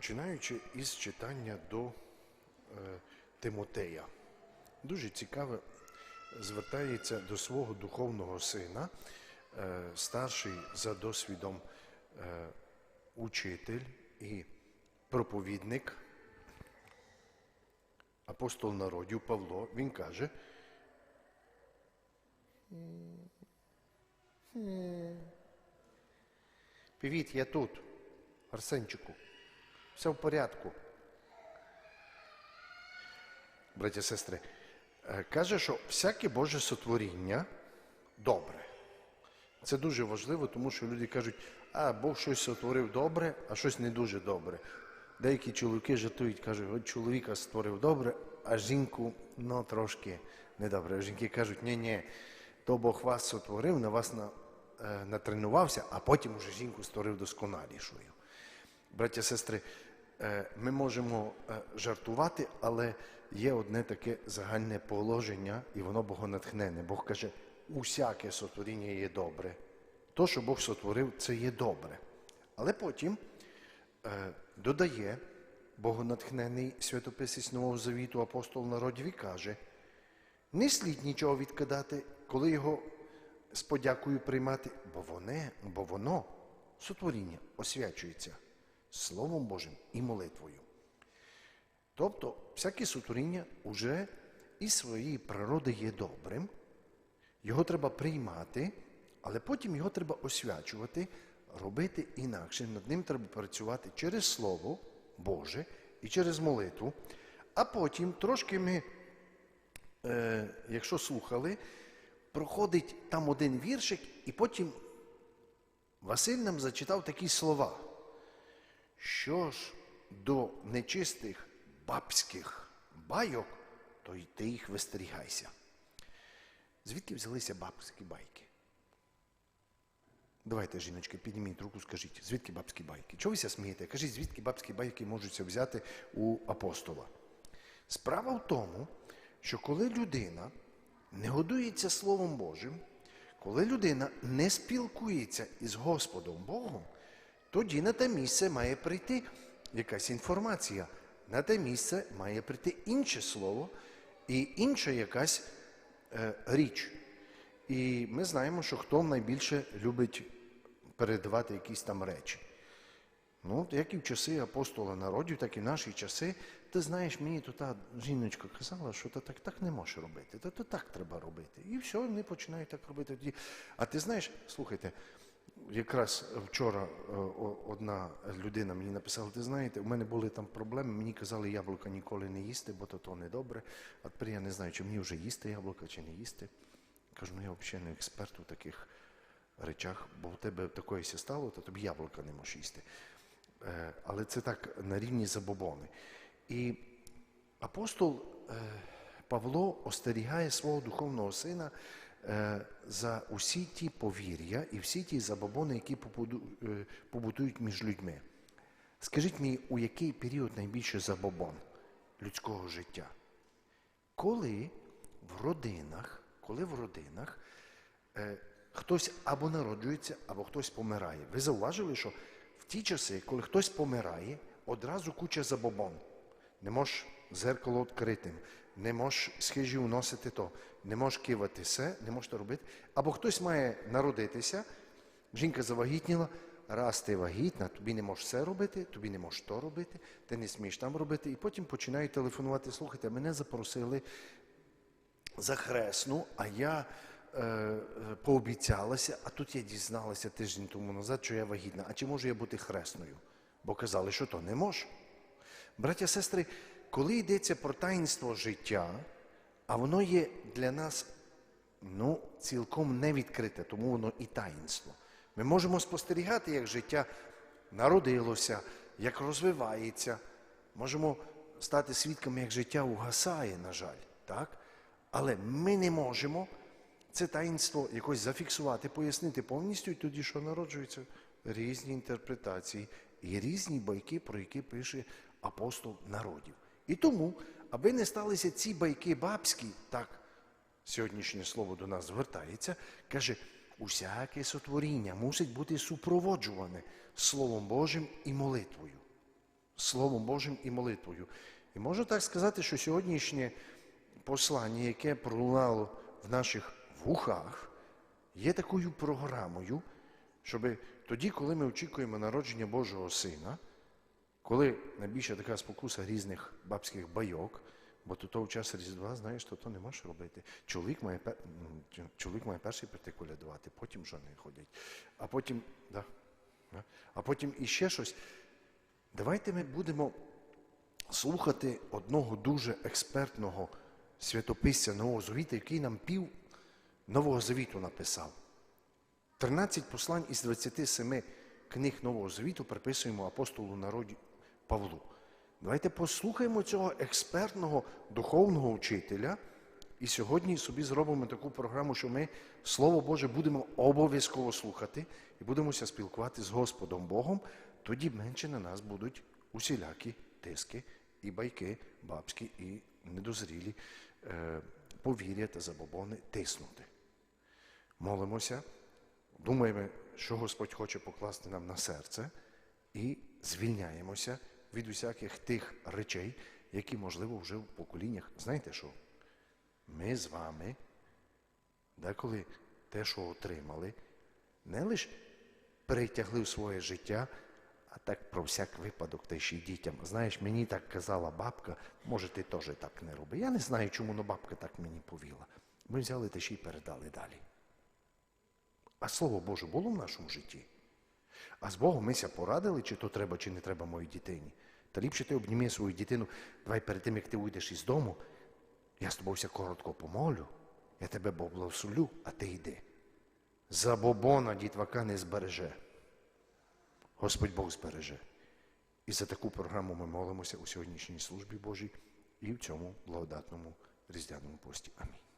починаючи із читання до е, Тимотея. Дуже цікаве звертається до свого духовного сина, е, старший за досвідом е, учитель і проповідник, апостол народів Павло. Він каже, Привіт, я тут, Арсенчику. Все в порядку. Браті сестри, е, каже, що всяке Боже сотворіння добре. Це дуже важливо, тому що люди кажуть, а Бог щось сотворив добре, а щось не дуже добре. Деякі чоловіки жартують, кажуть, от чоловіка створив добре, а жінку ну, трошки недобре. А жінки кажуть, ні, ні, то Бог вас сотворив, на вас на, е, натренувався, а потім уже жінку створив досконалішою. Браття, сестри, е, ми можемо е, жартувати, але є одне таке загальне положення, і воно богонатхнене. Бог каже, усяке сотворіння є добре. То, що Бог сотворив, це є добре. Але потім е, додає богонатхнений святописець Нового Завіту апостол народів каже, не слід нічого відкидати, коли його з подякою приймати, бо, воно, сотворіння, освячується Словом Божим і молитвою. Тобто, всяке сотворіння уже із своєї природи є добрим, його треба приймати, але потім його треба освячувати, робити інакше. Над ним треба працювати через Слово Боже і через молитву. А потім трошки ми, е, якщо слухали, проходить там один віршик, і потім Василь нам зачитав такі слова. Що ж до нечистих бабських байок, то й ти їх вистерігайся. Звідки взялися бабські байки? Давайте, жіночки, підніміть руку, скажіть, звідки бабські байки? Чого ви ся смієте? Кажіть, звідки бабські байки можуть взяти у апостола? Справа в тому, що коли людина не годується Словом Божим, коли людина не спілкується із Господом Богом, тоді на те місце має прийти якась інформація. На те місце має прийти інше слово і інша якась е, річ. І ми знаємо, що хто найбільше любить передавати якісь там речі. Ну, як і в часи апостола народів, так і в наші часи. Ти знаєш, мені то та жіночка казала, що ти так, так не можеш робити, то, то так треба робити. І все, вони починають так робити. А ти знаєш, слухайте, якраз вчора е, одна людина мені написала, ти знаєте, у мене були там проблеми, мені казали, яблука ніколи не їсти, бо то, то не добре. А тепер я не знаю, чи мені вже їсти яблука, чи не їсти. Кажу, ну я взагалі не експерт у таких речах, бо в тебе такое ся стало, то тобі яблука не можеш їсти. Е, Але це так на рівні забобони. І апостол е, Павло остерігає свого духовного сина е, за усі ті повір'я і всі ті забобони, які е, побутують між людьми. Скажіть мені, у який період найбільше забобон людського життя? Коли в родинах, коли в родинах е, хтось або народжується, або хтось помирає. Ви зауважили, що в ті часи, коли хтось помирає, одразу куча забобон. Не можеш зеркало відкритим, не можеш з уносити то, не можеш кивати все, не можеш то робити. Або хтось має народитися, жінка завагітніла, раз ти вагітна, тобі не можеш це робити, тобі не можеш то робити, ти не смієш там робити. І потім починають телефонувати, слухайте, мене запросили за хресну, а я е, е, пообіцялася, а тут я дізналася тиждень тому назад, що я вагітна. А чи можу я бути хресною? Бо казали, що то не можу. Браття, сестри, коли йдеться про таїнство життя, а воно є для нас ну, цілком не відкрите, тому воно і таїнство. Ми можемо спостерігати, як життя народилося, як розвивається. Можемо стати свідками, як життя угасає, на жаль. Так? Але ми не можемо це таїнство якось зафіксувати, пояснити повністю, і тоді, що народжуються різні інтерпретації і різні байки, про які пише апостол народів. І тому, аби не сталися ці байки бабські, так сьогоднішнє слово до нас звертається, каже, усяке сотворіння мусить бути супроводжуване Словом Божим і молитвою. Словом Божим і молитвою. І можу так сказати, що сьогоднішнє послання, яке пролунало в наших вухах, є такою програмою, щоб тоді, коли ми очікуємо народження Божого Сина, коли найбільша така спокуса різних бабських байок, бо до того часу Різдва, знаєш, то, то не можеш робити. Чоловік має, чоловік має перший прийти колядувати, потім жони ходять. А потім, да, а потім іще щось. Давайте ми будемо слухати одного дуже експертного святописця Нового Завіту, який нам пів Нового Завіту написав. 13 послань із 27 книг Нового Завіту приписуємо апостолу народі Павлу. Давайте послухаємо цього експертного духовного вчителя. І сьогодні собі зробимо таку програму, що ми Слово Боже будемо обов'язково слухати і будемося спілкувати з Господом Богом, тоді менше на нас будуть усілякі тиски і байки бабські, і недозрілі е, повір'я та забобони тиснути. Молимося, думаємо, що Господь хоче покласти нам на серце, і звільняємося від усяких тих речей, які, можливо, вже в поколіннях. Знаєте що? Ми з вами, деколи те, що отримали, не лише перетягли в своє життя, а так про всяк випадок та ще й дітям. Знаєш, мені так казала бабка, може, ти теж так не роби. Я не знаю, чому но бабка так мені повіла. Ми взяли та ще й передали далі. А слово Боже було в нашому житті. А з Богом мися порадили, чи то треба, чи не треба моїй дитині. Та ліпше ти обніми свою дитину, давай перед тим, як ти уйдеш із дому, я з тобою все коротко помолю, я тебе Бог а ти йди. Забобона дітвака не збереже. Господь Бог збереже. І за таку програму ми молимося у сьогоднішній службі Божій і в цьому благодатному різдвяному пості. Амінь.